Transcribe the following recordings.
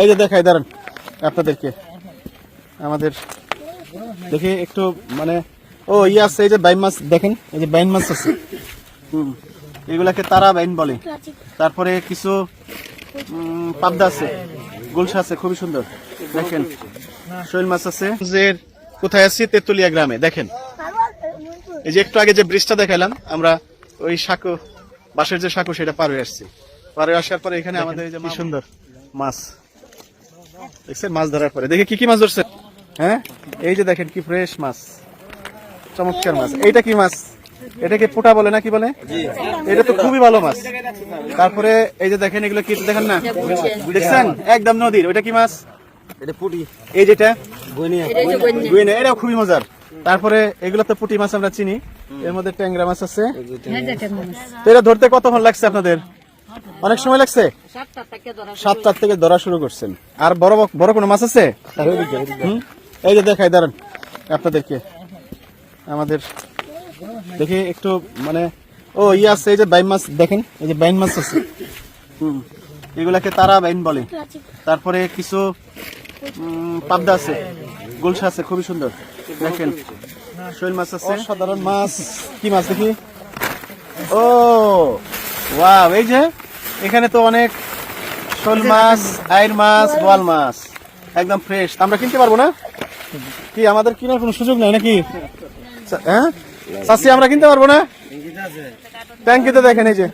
এই যে দেখাই, দাঁড়ান, আপনাদেরকে। আমাদের, দেখি একটু মানে ও ইয়ে আছে, এই যে বাইন মাছ, দেখেন, এই যে বাইন মাছ আছে। হুম, এগুলাকে তারা বাইন বলে। তারপরে কিছু পাবদা আছে, গুলশা আছে, খুবই সুন্দর। দেখেন, শৈল মাছ আছে। যে কোথায় আছি? তেতুলিয়া গ্রামে, দেখেন। এই যে একটু আগে যে ব্রিজটা দেখালাম আমরা ওই সাঁকো, বাঁশের যে সাঁকো, সেটা পার হয়ে আসছি। পার আসার পরে এখানে আমাদের এই যে কি সুন্দর মাছ। দেখছেন? মাছ ধরার পরে। দেখে কি কি মাছ ধরছে। হ্যাঁ? এই যে দেখেন কি ফ্রেশ মাছ। চমৎকার মাছ। এইটা কি মাছ? এটাকে পোটা বলে না কি বলে? এটা তো খুবই ভালো মাছ। তারপরে এই যে দেখেন এগুলো কি দেখেন না? দেখছেন? একদম নদীর। ওইটা কি মাছ? এটা পুটি। এই যেটা? বইনিয়া গুইনে এটাও খুবই মজার। তারপরে এগুলো তো পুঁটি মাছ আমরা চিনি। এর মধ্যে ট্যাংরা মাছ আছে। এটা ধরতে কতক্ষণ লাগছে আপনাদের? অনেক সময় লাগছে? সাতটার থেকে ধরা শুরু করছেন। আর বড় বড় কোনো মাছ আছে? এই যে দেখাই দাঁড়ান। আপনাদেরকে। আমাদের দেখি একটু মানে ও ইয়ে আছে এই যে বাইন মাছ দেখেন এই যে বাইন মাছ আছে। হুম। এগুলাকে তারা বাইন বলে। তারপরে কিছু উম, পাবদা আছে। গুলশা আছে খুবই সুন্দর। দেখেন। শৈল মাছ আছে। সাধারণ মাছ। কি মাছ দেখি? ও ওয়াও এই যে এখানে তো অনেক শোল মাছ আইর মাছ বোয়াল মাছ একদম ফ্রেশ আমরা কিনতে পারব না? কি আমাদের কেনার কোনো সুযোগ নাই নাকি? হ্যাঁ? চাষি আমরা কিনতে পারব না? ট্যাঙ্কিতে দেখেন এই যে।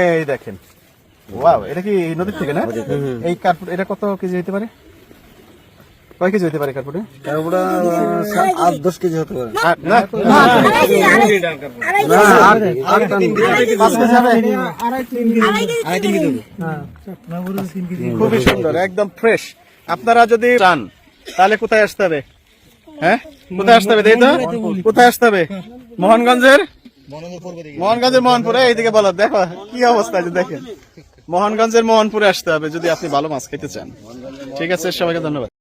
এই দেখেন। ওয়াও এটা কি নদীর থেকে না? এই কার্পুট এটা কত কেজি হতে পারে? কয় কেজি হতে পারে কার্পুটে আট দশ কেজি হতে পারে। না? কেজি খুবই সুন্দর একদম ফ্রেশ আপনারা যদি চান তাহলে কোথায় আসতে হবে? হ্যাঁ? কোথায় আসতে হবে তাই তো? কোথায় আসতে হবে? মোহনগঞ্জের? মোহনগঞ্জের মোহনপুরে? এইদিকে বলো দেখো কি অবস্থা আছে দেখেন। মোহনগঞ্জের মোহনপুরে আসতে হবে যদি আপনি ভালো মাছ খেতে চান। ঠিক আছে সবাইকে ধন্যবাদ।